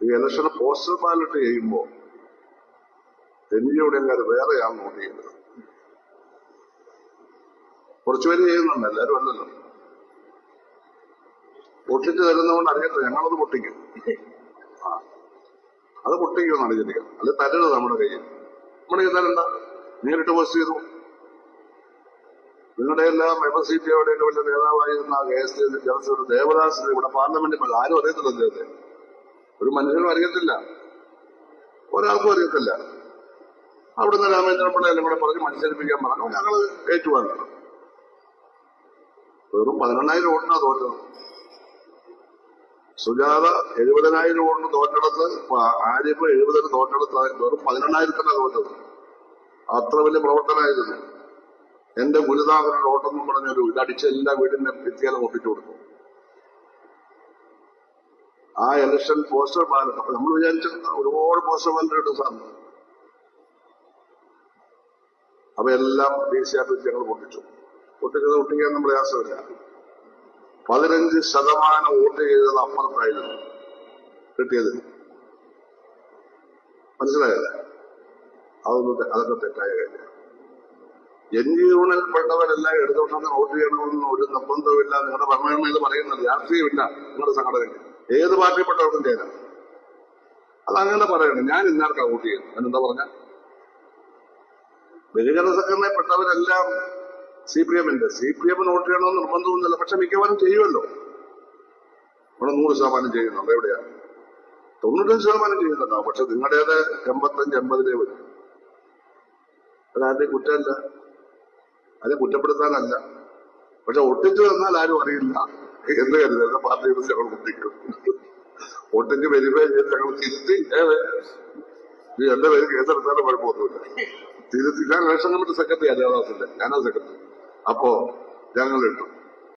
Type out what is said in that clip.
ഈ ഇലക്ഷന് postal ballot ചെയ്യുമ്പോ എൻജിയുടെ അത് വേറെയാൾ നോട്ട് ചെയ്യുന്നത്? കുറച്ചുപേര് ചെയ്യുന്നുണ്ട് എല്ലാരും അല്ലല്ലോ. പൊട്ടിച്ച് തരുന്നതുകൊണ്ട് അറിയത്തില്ല ഞങ്ങളത് പൊട്ടിക്കും. ആ അത് പൊട്ടിക്കുമെന്ന് അറിഞ്ഞിരിക്കാം അല്ലെ തരരുത് നമ്മുടെ കയ്യിൽ. നമ്മുടെ കയ്യിൽ തരണ്ട. നേരിട്ട് പോസ്റ്റ് ചെയ്തു. നിങ്ങളുടെ എല്ലാം എം എസ് സി ടി എവിടെയൊക്കെ വലിയ നേതാവായിരുന്ന കെ എസ് ജനസേന ദേവദാസിന് ഇവിടെ പാർലമെന്റ്. ആരും അറിയത്തില്ല അദ്ദേഹത്തെ. ഒരു മനുഷ്യനും അറിയത്തില്ല. ഒരാൾക്കും അറിയത്തില്ല. അവിടുന്ന് രാമേന്ദ്രൻ പിള്ള എല്ലാം കൂടെ പറഞ്ഞ് മത്സരിപ്പിക്കാൻ പറഞ്ഞു. ഞങ്ങൾ ഏറ്റുവാങ്ങണം വെറും പതിനെണ്ണായിരം ഓടിനാ തോറ്റത്. സുജാത എഴുപതിനായിരം ഓടിന് തോറ്റെടുത്ത് ആര്യപ്പ് എഴുപതിന് തോറ്റെടുത്ത് വെറും പതിനെണ്ണായിരത്തിനാണ് തോറ്റത്. അത്ര വലിയ പ്രവർത്തനമായിരുന്നു എന്റെ ഗുരുതാകരുടെ ഓട്ടം എന്ന് പറഞ്ഞൊരു ഇതടിച്ച് എല്ലാ വീടിന്റെ ഭിത്തിയാലും ഒപ്പിച്ചു കൊടുത്തു. ആ ഇലക്ഷൻ പോസ്റ്റർ ബാലറ്റ് അപ്പൊ നമ്മൾ വിചാരിച്ച ഒരുപാട് പോസ്റ്റർ ബാലറ്റ് ഇട്ടു സാറിന് അപ്പൊ എല്ലാം സി ആഫീസ് ഞങ്ങൾ പൊട്ടിച്ചു. പൊട്ടിക്കുന്നത് പൊട്ടിക്കാൻ നമ്മൾ പ്രയാസമില്ല പതിനഞ്ച് ശതമാനം വോട്ട് ചെയ്തത് അപ്പുറത്തായിരുന്നു കിട്ടിയത്. മനസ്സിലായല്ലേ അതൊന്നും അതൊക്കെ തെറ്റായ കാര്യം എൻ ജി യൂണിൽ പെട്ടവരെല്ലാം ഇടതുപക്ഷത്തിന് വോട്ട് ചെയ്യണമെന്ന് ഒരു നിർബന്ധമില്ല നിങ്ങളുടെ ഭരണഘടന ഇത് പറയുന്നത് രാഷ്ട്രീയമില്ല. നിങ്ങളുടെ സംഘടനയ്ക്ക് ഏത് പാർട്ടിയിൽപ്പെട്ടവർക്കും ചെയ്യാം അതങ്ങനെ പറയണം. ഞാൻ ഇന്നാർക്കാ വോട്ട് ചെയ്യുന്നത് അതിനെന്താ പറഞ്ഞ? ബഹുജന സംഘടനയിൽപ്പെട്ടവരെല്ലാം സി പി എമ്മിന്റെ. സി പി എമ്മിന് വോട്ട് ചെയ്യണമെന്ന് നിർബന്ധമൊന്നുമില്ല. പക്ഷെ മിക്കവാറും ചെയ്യുമല്ലോ. ഇവിടെ നൂറ് ശതമാനം ചെയ്യുന്നുണ്ട്. എവിടെയാ? തൊണ്ണൂറ്റഞ്ച് ശതമാനം ചെയ്യുന്നുണ്ടാവും പക്ഷെ നിങ്ങളുടേത് എൺപത്തഞ്ച് എൺപതിലേ വരും. അതാരുടെ കുറ്റമല്ല. അത് കുറ്റപ്പെടുത്താനല്ല. പക്ഷെ ഒട്ടിച്ചു തന്നാൽ ആരും അറിയില്ല. എന്ന് കരുതരുത് പാർട്ടിയുടെ ഞങ്ങൾ ഒട്ടിക്കും. ഒട്ടിച്ച് വെരിഫൈ ചെയ്ത് ഞങ്ങൾ തിരുത്തി ഇത് എന്റെ പേര് കേസെടുത്താലും കുഴപ്പമൊന്നുമില്ല. തിരുത്തി ഞാൻ ഇലക്ഷൻ കമ്മിറ്റി സെക്രട്ടറി അല്ലാതാസിന്റെ ഞാനാ സെക്രട്ടറി. അപ്പോ ഞങ്ങൾ ഇട്ടു.